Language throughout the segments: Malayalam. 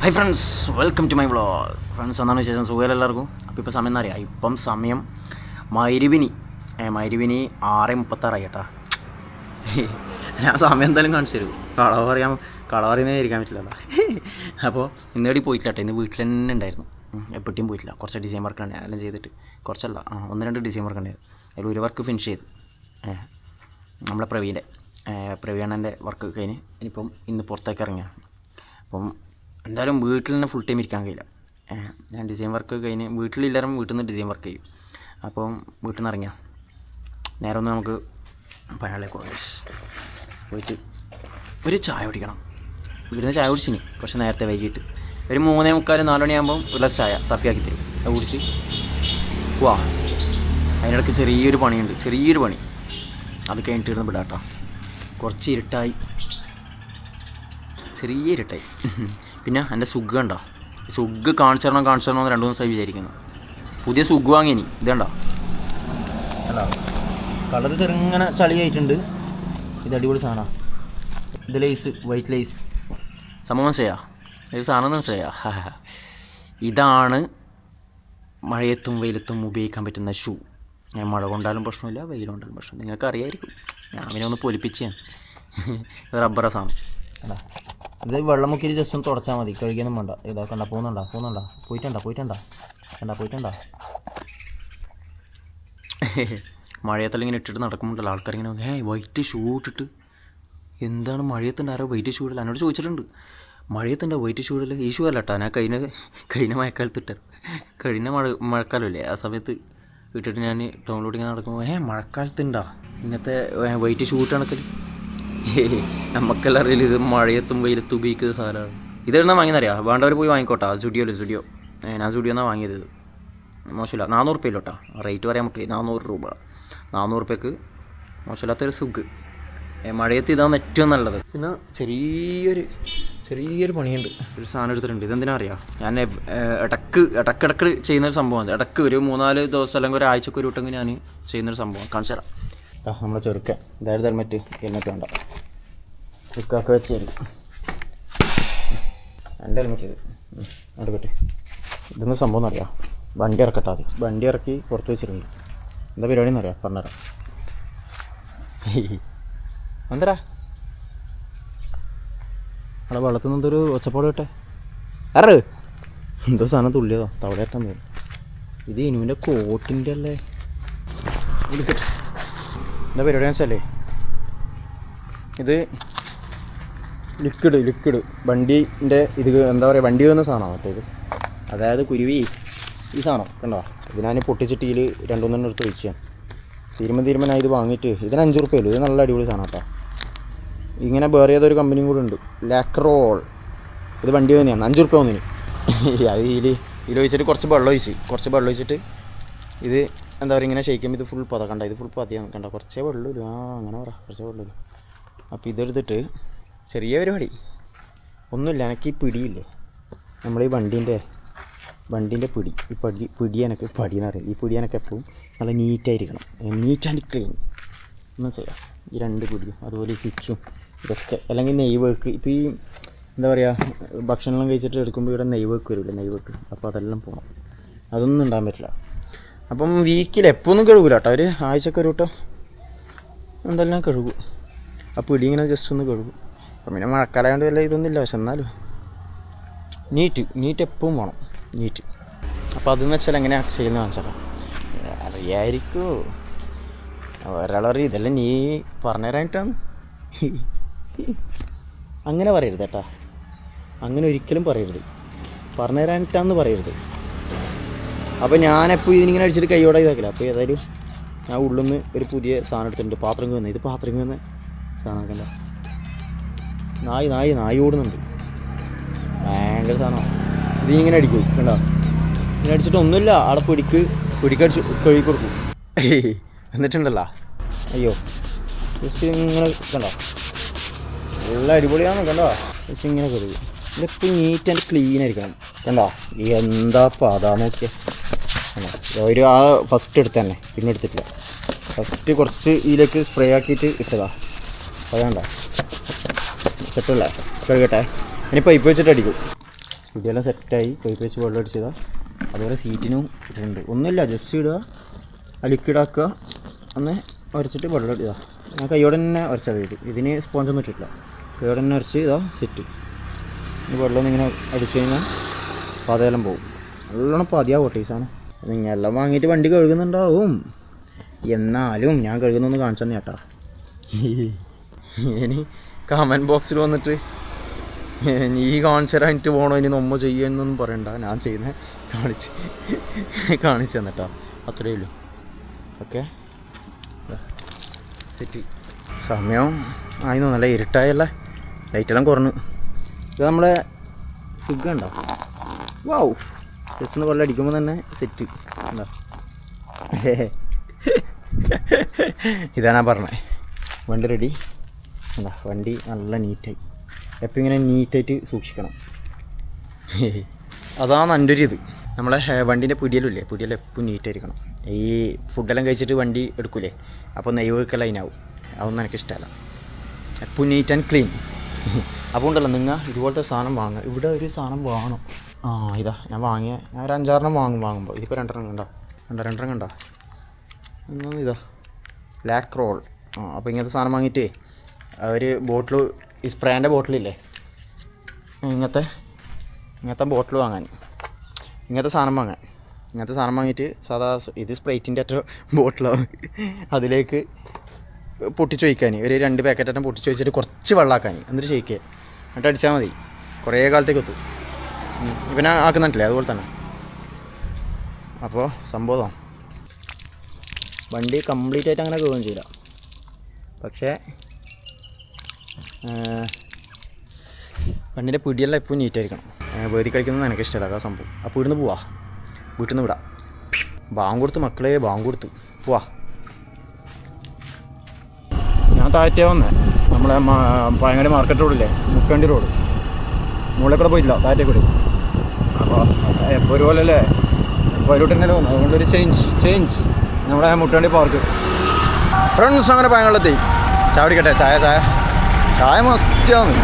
Hi friends welcome to my vlog friends എന്നാണ് വിശേഷം? സുഖം എല്ലാവർക്കും? അപ്പോൾ ഇപ്പോൾ സമയം എന്നറിയാം ഇപ്പം സമയം മൈരുവിനി മൈരുവിനി ആറ് മുപ്പത്താറായി കേട്ടാ ഞാൻ സമയം എന്തായാലും കാണിച്ചു തരും. കളവ് പറയാൻ കളവ് പറയുന്നേ ഇരിക്കാൻ പറ്റില്ലല്ലോ അപ്പോൾ ഇന്നേടി പോയിട്ടില്ല കേട്ടോ. ഇന്ന് വീട്ടിൽ തന്നെ ഉണ്ടായിരുന്നു. എപ്പോഴും പോയിട്ടില്ല. കുറച്ച് ഡിസൈൻ വർക്ക് ഉണ്ടായി എല്ലാം ചെയ്തിട്ട് കുറച്ചല്ല ഒന്ന് രണ്ട് ഡിസൈൻ വർക്ക് ഉണ്ടായിരുന്നു. അതിൽ ഒരു വർക്ക് ഫിനിഷ് ചെയ്തു. നമ്മളെ പ്രവീന്റെ പ്രവീണന്റെ വർക്ക് കഴിഞ്ഞ് ഇനിയിപ്പം ഇന്ന് പുറത്തേക്ക് ഇറങ്ങിയാണ് അപ്പം എന്തായാലും വീട്ടിൽ തന്നെ ഫുൾ ടൈം ഇരിക്കാൻ കഴിയില്ല. ഞാൻ ഡിസൈൻ വർക്ക് കഴിഞ്ഞ് വീട്ടിലില്ലാരും വീട്ടിൽ നിന്ന് ഡിസൈൻ വർക്ക് ചെയ്യും. അപ്പം വീട്ടിൽ നിന്ന് ഇറങ്ങിയാൽ നേരെ ഒന്ന് നമുക്ക് പഴയലേക്ക് കോളേജ് പോയിട്ട് ഒരു ചായ കുടിക്കണം. വീട്ടിൽ നിന്ന് ചായ കുടിച്ചിനി കുറച്ച് നേരത്തെ വൈകിട്ട്. ഒരു മൂന്നേ മുക്കാൽ നാല് മണിയാകുമ്പം ഒരു ഗ്ലാസ് ചായ തഫിയാക്കി തരും. അത് കുടിച്ച് വാ. അതിനിടയ്ക്ക് ചെറിയൊരു പണിയുണ്ട്. ചെറിയൊരു പണി. അത് കഴിഞ്ഞിട്ട് ഇരുന്ന് വിടാട്ടോ കുറച്ച് ഇരുട്ടായി. ചെറിയ ഇരുട്ടായി. പിന്നെ എന്റെ സുഗ് കണ്ടോ? സുഗ് കാണിച്ചു തരണം കാണിച്ചു തരണം എന്ന് രണ്ട് മൂന്ന് ദിവസമായി വിചാരിക്കുന്നു. പുതിയ സുഗ് വാങ്ങി ഇനി. ഇതണ്ടോ അല്ല കളർ ചെറുങ്ങനെ ചളി ആയിട്ടുണ്ട് ഇത് അടിപൊളി സാധനമാണ് ഇത് ലൈസ് വൈറ്റ് ലൈസ് സംഭവം മനസ്സിലായാ? ഇത് സാധനം മനസ്സിലായാ? ഇതാണ് മഴയത്തും വെയിലത്തും ഉപയോഗിക്കാൻ പറ്റുന്ന ഷൂ ഞാൻ മഴ കൊണ്ടാലും പ്രശ്നമില്ല വെയിൽ കൊണ്ടാലും പ്രശ്നം നിങ്ങൾക്ക് അറിയായിരിക്കും ഞാൻ അവനെ ഒന്ന് പൊലിപ്പിച്ച് ഞാൻ. റബ്ബറ സാധനം. അല്ല ഇത് വെള്ളം മുക്കിയിട്ട് ജസ്റ്റ് ഒന്ന് തുടച്ചാൽ മതി. കഴുകിയൊന്നും വേണ്ട. ഇതാ കണ്ട? പോകുന്നുണ്ടോ? പോകുന്നുണ്ടോ? പോയിട്ടുണ്ടോ? പോയിട്ടുണ്ടോ? കണ്ട? പോയിട്ടുണ്ടോ? മഴയത്തെല്ലാം ഇങ്ങനെ ഇട്ടിട്ട് നടക്കുമ്പോണ്ടല്ലോ ആൾക്കാരിങ്ങനെ ഏ വൈറ്റ് ഷൂ ഇട്ടിട്ട്. എന്താണ് മഴയത്തിന്റെ ആരോ വൈറ്റ് ഷൂ ഇടല? എന്നോട് ചോദിച്ചിട്ടുണ്ട്. മഴയത്തുണ്ടോ വൈറ്റ് ഷൂ ഇടൽ? ഈ ഷൂ അല്ല കേട്ടോ ഞാൻ കഴിഞ്ഞ കഴിഞ്ഞ മഴക്കാലത്ത് ഇട്ടത്. കഴിഞ്ഞ മഴ മഴക്കാലമല്ലേ? ആ സമയത്ത് ഇട്ടിട്ട് ഞാൻ ടൗണിലോട്ട് ഇങ്ങനെ നടക്കുമ്പോൾ ഏ മഴക്കാലത്തുണ്ടോ? ഇങ്ങനത്തെ വൈറ്റ് ഷൂ ഇട്ട് നമുക്കെല്ലാം അറിയില്ല ഇത് മഴയത്തും വെയിലത്തും ഉപയോഗിക്കുന്ന സാധനമാണ്. ഇതെണ്ണ വാങ്ങിയെന്നറിയാം? വേണ്ടവർ പോയി വാങ്ങിക്കോട്ടെ. സ്റ്റുഡിയോയിൽ സ്റ്റുഡിയോ. ഞാൻ സ്റ്റുഡിയോ എന്നാണ് വാങ്ങിയത്. ഇത് മോശമില്ല. നാനൂറ് റുപ്യയില്ല കേട്ടോ റേറ്റ് പറയാൻ പറ്റില്ല. നാനൂറ് രൂപ. നാനൂറ് റുപ്യക്ക് മോശമില്ലാത്തൊരു സുഖ് മഴയത്ത് ഇതാണ് ഏറ്റവും നല്ലത്. പിന്നെ ചെറിയൊരു ചെറിയൊരു പണിയുണ്ട്. ഒരു സാധനം എടുത്തിട്ടുണ്ട്. ഇതെന്തിനാ അറിയാം? ഞാൻ ഇടയ്ക്ക് ഇടക്കിടക്ക് ചെയ്യുന്നൊരു സംഭവമാണ് ഇടയ്ക്ക് ഒരു മൂന്നാൽ ദിവസം അല്ലെങ്കിൽ ഒരാഴ്ചക്ക് ഒരു വിട്ടെങ്കിൽ ഞാൻ ചെയ്യുന്നൊരു സംഭവം. കാണിച്ചു തരാം ആ നമ്മൾ ചെറുക്കൻ. ഇതായത് ഹെൽമെറ്റ് ഹെൽമെറ്റ് വേണ്ട. ഇക്കാക്ക് വെച്ച് തരും. എന്റെ ഹെൽമെറ്റ് ഇത്. ഉം, എടുക്കട്ടെ ഇതൊന്നും സംഭവം എന്നറിയാം? വണ്ടി ഇറക്കട്ടെ ആദ്യം. വണ്ടി ഇറക്കി പുറത്ത് വെച്ചിരുന്നു. എന്താ പരിപാടി എന്നറിയാം? പറഞ്ഞുതരാം. എന്തരാ അവിടെ വെള്ളത്തിൽ നിന്ന് എന്തൊരു ഒച്ചപ്പാട് കേട്ടെ. അറ് എന്തോ സാധനം തുള്ളിയതോ? തവളയറ്റം തോന്നുന്നു ഇത് ഇനുവിന്റെ കോട്ടിന്റെ അല്ലേ? വിളിക്കട്ടെ എന്താ പരിപാടി വെച്ചാലേ? ഇത് ലിക്വിഡ് ലിക്വിഡ്. വണ്ടീന്റെ ഇത് എന്താ പറയുക വണ്ടി വന്ന സാധനമാണ് മറ്റേത് അതായത് കുരുവി ഈ സാധനം കണ്ടോ? ഇത് ഞാൻ പൊട്ടിച്ചിട്ട് രണ്ടുമൂന്നെണ്ണം എടുത്ത് വെച്ചാൽ തീരുമാനം ഞാൻ ഇത് വാങ്ങിയിട്ട് ഇതിന് അഞ്ച് റുപ്യല്ലോ ഇത് നല്ല അടിപൊളി സാധനം കേട്ടോ. ഇങ്ങനെ വേറെ ഏതൊരു കമ്പനിയും കൂടെ ഉണ്ട്. ലാക്രോൾ ഇത് വണ്ടി തന്നെയാണ്. അഞ്ച് റുപ്യ ഒന്നിന് അത് ഇതിൽ ഇതിൽ ഒഴിച്ചിട്ട് കുറച്ച് വെള്ളം ഒഴിച്ച് കുറച്ച് വെള്ളം ഒഴിച്ചിട്ട് ഇത് എന്താ പറയുക ഇങ്ങനെ ഷെയ്ക്കും ഇത് ഫുൾ പത കണ്ട? ഇത് ഫുൾ പതിയാണ് കണ്ട? കുറച്ചേ വെള്ളമില്ല ആ അങ്ങനെ പറ. കുറച്ചേ വെള്ളമില്ല അപ്പോൾ ഇതെടുത്തിട്ട് ചെറിയ പരിപാടി. ഒന്നുമില്ല എനിക്ക് ഈ പിടിയില്ലേ? നമ്മൾ ഈ വണ്ടീന്റെ വണ്ടീന്റെ പിടി ഈ പടി പിടി എനിക്ക് പടി എന്ന് പറയും. ഈ പിടി എനിക്ക് എപ്പോഴും നല്ല നീറ്റായിരിക്കണം നീറ്റ് ആൻഡ് ക്ലീൻ എന്ന് ചെയ്യാം. ഈ രണ്ട് പിടിയും അതുപോലെ ഈ സ്വിച്ചും ഇതൊക്കെ. അല്ലെങ്കിൽ നെയ് വർക്ക് ഇപ്പോൾ ഈ എന്താ പറയുക ഭക്ഷണമെല്ലാം കഴിച്ചിട്ട് എടുക്കുമ്പോൾ ഇവിടെ നെയ് വർക്ക് വരില്ല നെയ് വർക്ക് അപ്പോൾ അതെല്ലാം പോകണം അതൊന്നും ഉണ്ടാകാൻ പറ്റില്ല. അപ്പം വീക്കിൽ എപ്പോഴൊന്നും കഴുകൂല കേട്ടോ അവർ ആഴ്ചക്ക് ഒരു വട്ടം എന്തെല്ലാം കഴുകും. ആ പിടി ഇങ്ങനെ ജസ്റ്റ് ഒന്ന് കഴുകും. അപ്പം പിന്നെ മഴക്കാലമായതുകൊണ്ട് വല്ല ഇതൊന്നുമില്ല പക്ഷെ എന്നാലും നീറ്റ് നീറ്റ് എപ്പോഴും വേണം. നീറ്റ് അപ്പോൾ അതെന്ന് വെച്ചാൽ എങ്ങനെയാണ് ചെയ്യുന്നത് മനസ്സിലാക്കാം അറിയായിരിക്കോ. ഒരാളറിയും ഇതെല്ലാം നീ പറഞ്ഞുതരാനായിട്ടാണ് അങ്ങനെ പറയരുത് കേട്ടാ. അങ്ങനെ ഒരിക്കലും പറയരുത്. പറഞ്ഞുതരാനിട്ടാന്ന് പറയരുത്. അപ്പോൾ ഞാനെപ്പോൾ ഇതിനിങ്ങനെ അടിച്ചിട്ട് കൈയോടെ ഇതാക്കില്ല അപ്പോൾ ഏതായാലും ഞാൻ ഉള്ളിൽ നിന്ന് ഒരു പുതിയ സാധനം എടുത്തിട്ടുണ്ട്. പാത്രം വന്ന്. ഇത് പാത്രം വന്ന് സാധനം കണ്ട നായി നായി നായി ഓടുന്നുണ്ട്. ഭയങ്കര സാധനമാണ് ഇത് ഇങ്ങനെ അടിക്കും. കണ്ടോ? ഇങ്ങനെ അടിച്ചിട്ട് ഒന്നുമില്ല. അവിടെ പിടിക്ക് പിടിക്കടിച്ച് കഴുകി കൊടുക്കും. എന്നിട്ടുണ്ടല്ലോ? അയ്യോ. ഇങ്ങനെ കണ്ടോ? നല്ല അടിപൊളിയാണ് കണ്ടോ? ജസ്റ്റ് ഇങ്ങനെ കഴുകും. ഇതിപ്പോൾ നീറ്റ് ആൻഡ് ക്ലീൻ ആയിരിക്കണം. കണ്ടോ? എന്താ പാതാ നോക്കിയ. കണ്ടോ ഒരു ആ ഫസ്റ്റ് എടുത്ത് തന്നെ. പിന്നെ എടുത്തിട്ടില്ല. ഫസ്റ്റ് കുറച്ച് ഇതിലേക്ക് സ്പ്രേ ആക്കിയിട്ട് ഇട്ടതാ. അത് വേണ്ട സെറ്റല്ലേ? കഴുകട്ടെ. ഇനി പൈപ്പ് വെച്ചിട്ട് അടിക്കും. ഇതെല്ലാം സെറ്റായി പൈപ്പ് വെച്ച് വെള്ളം അടിച്ചതാ. അതുപോലെ സീറ്റിനും ഇട്ടിട്ടുണ്ട്. ഒന്നുമില്ല ജസ്റ്റ് ഇടുക. ആ ലിക്വിഡ് ആക്കുക. ഒന്ന് ഉരച്ചിട്ട് വെള്ളം ഇടുക. ഞാൻ കൈയോടെ തന്നെ ഉരച്ചാൽ ഇത് ഇതിന് സ്പോഞ്ചൊന്നും ഇട്ടിട്ടില്ല. കൈയോടെ തന്നെ ഉരച്ച് ഇതാ സെറ്റ് വെള്ളം ഇങ്ങനെ അടിച്ചു കഴിഞ്ഞാൽ പതയെല്ലാം പോകും നല്ലോണം പതിയാവട്ടെ ഈ നിങ്ങളെല്ലാം വാങ്ങിയിട്ട് വണ്ടി കഴുകുന്നുണ്ടാവും. എന്നാലും ഞാൻ കഴുകുന്നൊന്ന് കാണിച്ചു തന്നെ ചേട്ടാ ഇനി കമന്റ് ബോക്സിൽ വന്നിട്ട് ഈ കാണിച്ചു പോകണോ ഇനി നമ്മ ചെയ്യുന്നൊന്നും പറയണ്ട. ഞാൻ ചെയ്യുന്ന കാണിച്ച് കാണിച്ചു തന്നിട്ടാ. അത്രയേ ഉള്ളൂ. ഓക്കെ തെറ്റി സമയം ആയി നല്ല ഇരുട്ടായല്ലേ? ലൈറ്റെല്ലാം കുറഞ്ഞു. ഇത് നമ്മളെ സുഖം ഉണ്ടോ? വാവ് ജസ്റ്റ് കൊല്ലം അടിക്കുമ്പോൾ തന്നെ സെറ്റ് എന്താ ഇതാണ് പറഞ്ഞത് വണ്ടി റെഡി എന്താ വണ്ടി നല്ല നീറ്റായി എപ്പോൾ ഇങ്ങനെ നീറ്റായിട്ട് സൂക്ഷിക്കണം? അതാണ് എന്റെ ഒരു ഇത്. നമ്മളെ വണ്ടീന്റെ പിടിയലില്ലേ? പിടിയൽ എപ്പോൾ നീറ്റായിരിക്കണം ഈ ഫുഡെല്ലാം കഴിച്ചിട്ട് വണ്ടി എടുക്കൂലേ? അപ്പോൾ നെയ്വൊക്കെ അതിനാവും അതൊന്നും എനിക്കിഷ്ടമല്ല. എപ്പോഴും നീറ്റ് ആൻഡ് ക്ലീൻ അപ്പോൾ ഉണ്ടല്ലോ നിങ്ങൾ ഇതുപോലത്തെ സാധനം വാങ്ങുക. ഇവിടെ ഒരു സാധനം വാങ്ങണം. ആ ഇതാ ഞാൻ വാങ്ങിയ ഞാൻ ഒരു അഞ്ചാറെണ്ണം വാങ്ങും വാങ്ങുമ്പോൾ ഇതിപ്പോൾ രണ്ടെണ്ണം കണ്ടോ? കണ്ടോ രണ്ടെണ്ണം കണ്ടോ? എന്നാ ഇതാ ബ്ലാക്ക് റോൾ ആ അപ്പോൾ ഇങ്ങനത്തെ സാധനം വാങ്ങിയിട്ട് അവർ ബോട്ടിൽ ഈ സ്പ്രേന്റെ ബോട്ടിലില്ലേ ഇങ്ങനത്തെ ഇങ്ങനത്തെ ബോട്ടിൽ വാങ്ങാൻ. ഇങ്ങനത്തെ സാധനം വാങ്ങാൻ. ഇങ്ങനത്തെ സാധനം വാങ്ങിയിട്ട് സാധാ ഇത് സ്പ്രൈറ്റിന്റെ അറ്റ ബോട്ടിലാണ് അതിലേക്ക് പൊട്ടിച്ച് വയ്ക്കാൻ ഒരു രണ്ട് പാക്കറ്ററ്റം പൊട്ടിച്ച് വെച്ചിട്ട് കുറച്ച് വെള്ളമാക്കാൻ എന്നിട്ട് ചെയ്യിക്കുക എന്നിട്ട് അടിച്ചാൽ മതി. കുറേ കാലത്തേക്ക് എത്തും ഞാൻ ആക്കുന്നുണ്ടല്ലേ അതുപോലെ തന്നെ. അപ്പോൾ സംഭവം വണ്ടി കംപ്ലീറ്റ് ആയിട്ട് അങ്ങനെ കയറുകയും ചെയ്യില്ല പക്ഷേ വണ്ടിന്റെ പിടിയെല്ലാം എപ്പോഴും നീറ്റായിരിക്കണം വേദി കളിക്കുന്നത് എനിക്ക് ഇഷ്ടമല്ല ആ സംഭവം. അപ്പോൾ ഇവിടുന്ന് പോവാ. വീട്ടിൽ നിന്ന് വിടാം. ബാങ്ക് കൊടുത്ത് മക്കളെ ബാങ്ക് കൊടുത്തു. പോവാ. ഞാൻ താഴ്ത്തിയാ വന്നേ. നമ്മളെ പയങ്ങാടി മാർക്കറ്റ് റോഡില്ലേ മുക്കണ്ടി റോഡ് മുകളിൽ കൂടെ പോയിട്ടില്ല താറ്റേ കൂടി അപ്പോൾ എപ്പോൾ ഒരു പോലെ അല്ലേ എപ്പോൾ അതിലോട്ട് തന്നെ തോന്നുന്നു. അതുകൊണ്ടൊരു ചേഞ്ച് ചേഞ്ച് നമ്മുടെ മുട്ടണ്ടി പാർക്ക് ഫ്രണ്ട്സ് അങ്ങനെ പയങ്ങളെത്തി ചായ ചായ. ചായ മസ്റ്റ് ആണ്.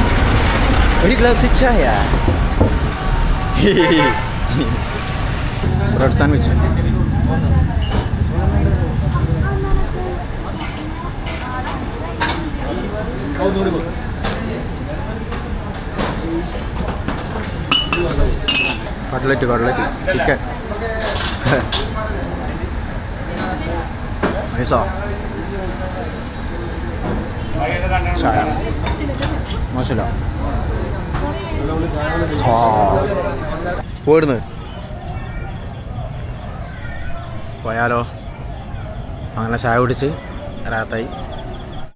ഒരു ഗ്ലാസ് ചായ. Bread sandwich cutlet cutlet. Chicken. നൈസാ ചായ. മോശമില്ല. പോയിടുന്നത് പോയാലോ. അങ്ങനെ ചായ കുടിച്ച് രാത്തായി